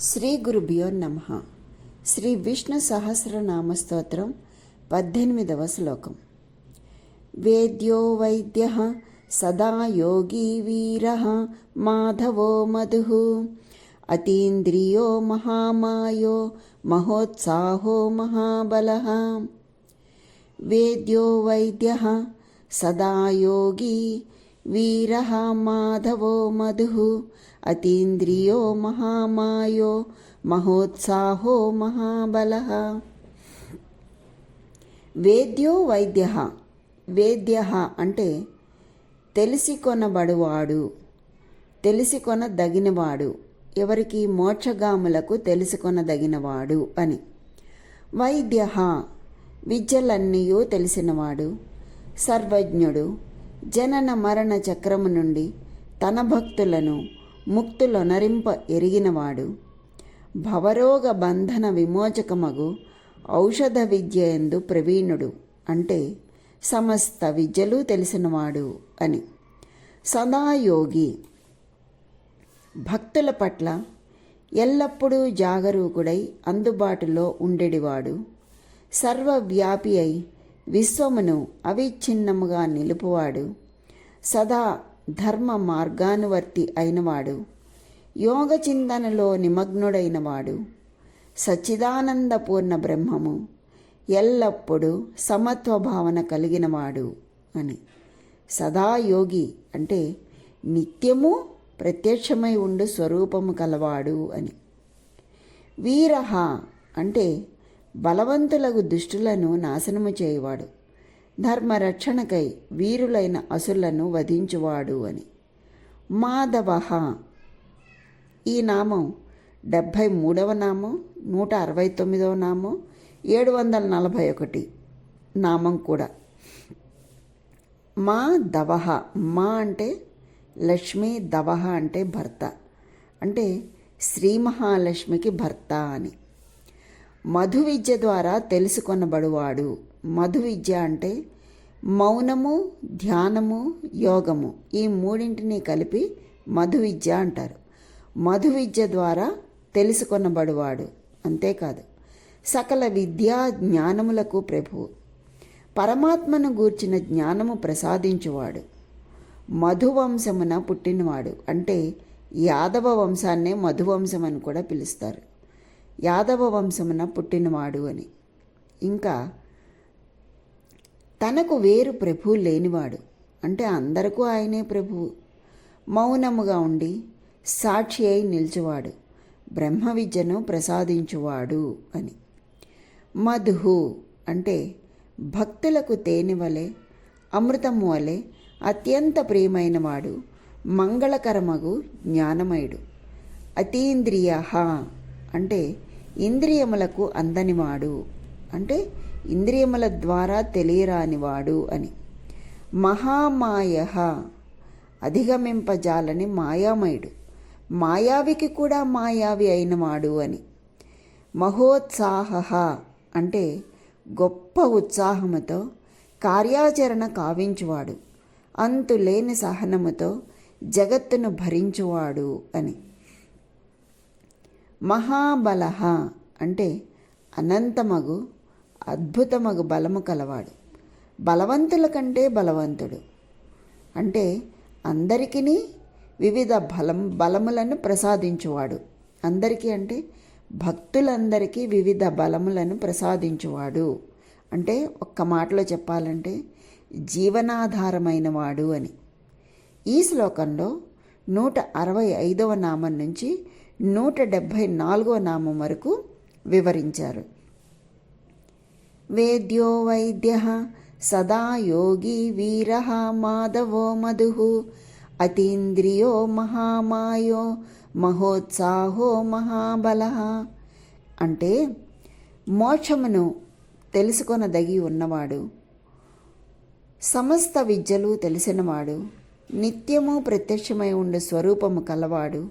శ్రీ గురుభ్యో నమ శ్రీ విష్ణు సహస్రనామ స్తోత్రం పద్దెనిమిదవ శ్లోకం వేద్యో వైద్య సదా యోగీ వీర మాధవో మధు అతీంద్రియో మహామాయో మహోత్సాహో మహాబల వేద్యో వైద్య సదా యోగీ వీర మాధవో మధు అతీంద్రియో మహామాయో మహోత్సాహో మహాబల. వేద్యో వైద్య. వేద్య అంటే తెలిసి కొనబడువాడు తెలిసి కొనదగినవాడు ఎవరికి మోక్షగాములకు తెలుసుకొనదగినవాడు అని. వైద్య విద్యలన్నీ తెలిసినవాడు సర్వజ్ఞుడు జనన మరణ చక్రము నుండి తన భక్తులను ముక్తులొనరింప ఎరిగినవాడు. భవరోగ బంధన విమోచకమగు ఔషధ విద్య ఎందు ప్రవీణుడు అంటే సమస్త విద్యలు తెలిసినవాడు అని. సదాయోగి భక్తుల పట్ల ఎల్లప్పుడూ జాగరూకుడై అందుబాటులో ఉండేడివాడు. సర్వవ్యాపి అయి విశ్వమును అవిచ్ఛిన్నముగా నిలుపువాడు. సదా ధర్మ మార్గానువర్తి అయినవాడు. యోగ చింతనలో నిమగ్నుడైనవాడు సచ్చిదానందపూర్ణ బ్రహ్మము. ఎల్లప్పుడూ సమత్వ భావన కలిగినవాడు అని. సదా యోగి అంటే నిత్యము ప్రత్యక్షమై ఉండు స్వరూపము కలవాడు అని. వీరహ అంటే బలవంతులకు దుష్టులను నాశనము చేయవాడు. ధర్మరక్షణకై వీరులైన అసులను వధించువాడు అని. మాధవ ఈ నామం డెబ్భై మూడవ నామం నూట అరవై తొమ్మిదవ నామం ఏడు వందల నలభై ఒకటి నామం కూడా. మా దవహ మా అంటే లక్ష్మి దవహ అంటే భర్త. అంటే శ్రీ మహాలక్ష్మికి భర్త అని. మధు విద్య ద్వారా తెలుసుకొనబడువాడు. మధు విద్య అంటే మౌనము ధ్యానము యోగము. ఈ మూడింటిని కలిపి మధు విద్య అంటారు. మధు విద్య ద్వారా తెలుసుకొనబడువాడు. అంతేకాదు సకల విద్యా జ్ఞానములకు ప్రభువు. పరమాత్మను గూర్చిన జ్ఞానము ప్రసాదించువాడు. మధువంశమున పుట్టినవాడు. అంటే యాదవ వంశాన్నే మధువంశం అని కూడా పిలుస్తారు. యాదవ వంశమున పుట్టినవాడు అని. ఇంకా తనకు వేరు ప్రభువు లేనివాడు. అంటే అందరికీ ఆయనే ప్రభువు. మౌనముగా ఉండి సాక్షి అయి నిలిచేవాడు. బ్రహ్మ విద్యను ప్రసాదించువాడు అని. మధు అంటే భక్తులకు తేనె వలె అమృతము వలె అత్యంత ప్రియమైనవాడు మంగళకరమగు జ్ఞానమయుడు. అతీంద్రియ అంటే ఇంద్రియములకు అందనివాడు అంటే ఇంద్రియముల ద్వారా తెలియరానివాడు అని. మహామాయ అధిగమింపజాలని మాయామయుడు. మాయావికి కూడా మాయావి అయినవాడు అని. మహోత్సాహ అంటే గొప్ప ఉత్సాహముతో కార్యాచరణ కావించువాడు. అంతులేని సహనముతో జగత్తును భరించువాడు అని. మహాబలహ అంటే అనంతమగు అద్భుతమగు బలము కలవాడు. బలవంతుల కంటే బలవంతుడు. అంటే అందరికీ వివిధ బలం బలములను ప్రసాదించువాడు. అందరికీ అంటే భక్తులందరికీ వివిధ బలములను ప్రసాదించువాడు. అంటే ఒక్క మాటలో చెప్పాలంటే జీవనాధారమైన వాడు అని. ఈ శ్లోకంలో నూట అరవై ఐదవ నామం నుంచి నూట డెబ్భై నాలుగవ నామం వరకు వివరించారు. వేద్యో వైద్య సదా యోగి వీర మాధవో మధు అతీంద్రియో మహామాయో మహోత్సాహో మహాబల అంటే మోక్షమును తెలుసుకొనదగి ఉన్నవాడు సమస్త విద్యలు తెలిసినవాడు నిత్యము ప్రత్యక్షమై ఉండే స్వరూపము కలవాడు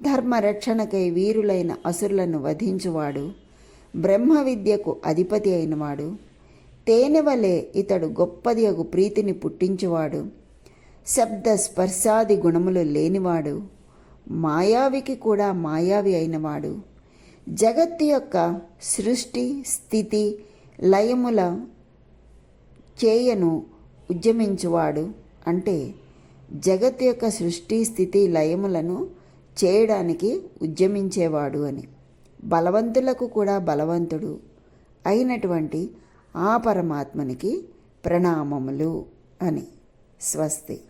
ధర్మరక్షణకై వీరులైన అసురులను వధించువాడు బ్రహ్మ విద్యకు అధిపతి అయినవాడు తేనె వలె ఇతడు గొప్పది అగు ప్రీతిని పుట్టించువాడు శబ్ద స్పర్శాది గుణములు లేనివాడు మాయావికి కూడా మాయావి అయినవాడు. జగత్తు యొక్క సృష్టి స్థితి లయముల చేయను ఉద్యమించువాడు అంటే జగత్ యొక్క సృష్టి స్థితి లయములను చేయడానికి ఉద్యమించేవాడు అని. బలవంతులకు కూడా బలవంతుడు అయినటువంటి ఆ పరమాత్మనికి ప్రణామములు అని స్వస్తి.